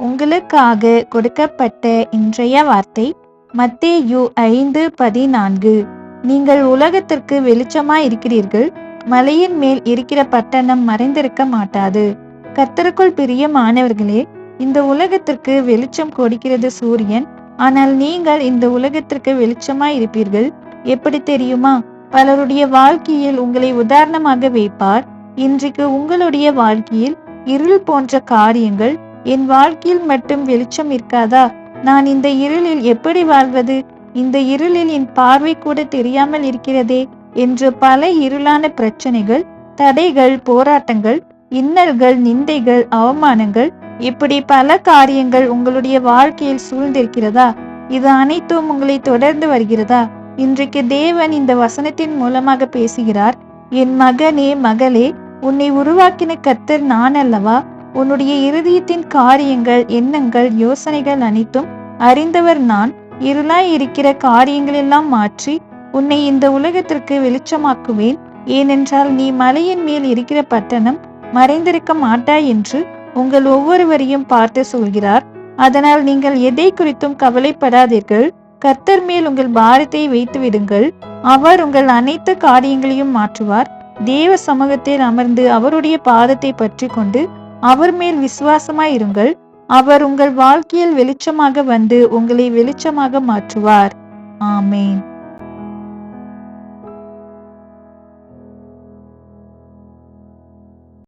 உங்களுக்காக கொடுக்கப்பட்ட இன்றைய வார்த்தை மத்தேயு ஐந்து பதினான்கு. நீங்கள் உலகத்திற்கு வெளிச்சமா இருக்கிறீர்கள் மலையின் மேல் இருக்கிற பட்டணம் மறைந்திருக்க மாட்டாது. கர்த்தருக்குள் பிரியமானவர்களே இந்த உலகத்திற்கு வெளிச்சம் கொடுக்கிறது சூரியன் ஆனால் நீங்கள் இந்த உலகத்திற்கு வெளிச்சமாய் இருப்பீர்கள் எப்படி தெரியுமா? பலருடைய வாழ்க்கையில் உங்களை உதாரணமாக வைப்பார். இன்றைக்கு உங்களுடைய வாழ்க்கையில் இருள் போன்ற காரியங்கள் என் வாழ்க்கையில் மட்டும் வெளிச்சம் இருக்காதா? நான் இந்த இருளில் எப்படி வாழ்வது? இந்த இருளில் என் பார்வை கூட தெரியாமல் இருக்கிறதே என்று பல இருளான பிரச்சனைகள் தடைகள் போராட்டங்கள் இன்னல்கள் நிந்தைகள் அவமானங்கள் இப்படி பல காரியங்கள் உங்களுடைய வாழ்க்கையில் சூழ்ந்திருக்கிறதா? இது அனைத்தும் உங்களை தொடர்ந்து வருகிறதா? இன்றைக்கு தேவன் இந்த வசனத்தின் மூலமாக பேசுகிறார் என் மகனே மகளே உன்னை உருவாக்கின கர்த்தர் நான் அல்லவா? உன்னுடைய இருதயத்தின் காரியங்கள் எண்ணங்கள் யோசனைகள் அனைத்தும் அறிந்தவர் நான். இருளாய் இருக்கிற காரியங்களெல்லாம் மாற்றி உன்னை இந்த உலகத்திற்கு வெளிச்சமாக்குவேன். ஏனென்றால் நீ மலையின் மேல் இருக்கிற பட்டணம் மறைந்திருக்க மாட்டாய் என்று உங்கள் ஒவ்வொருவரையும் பார்த்து சொல்கிறார். அதனால் நீங்கள் எதை குறித்தும் கவலைப்படாதீர்கள். கர்த்தர் மேல் உங்கள் பாரத்தை வைத்து விடுங்கள். அவர் உங்கள் அனைத்து காரியங்களையும் மாற்றுவார். தேவ சமூகத்தில் அமர்ந்து அவருடைய பாதத்தை பற்றி கொண்டு அவர் மேல் விசுவாசமாய் இருங்கள். அவர் உங்கள் வாழ்க்கையில் வெளிச்சமாக வந்து உங்களை வெளிச்சமாக மாற்றுவார். ஆமேன்.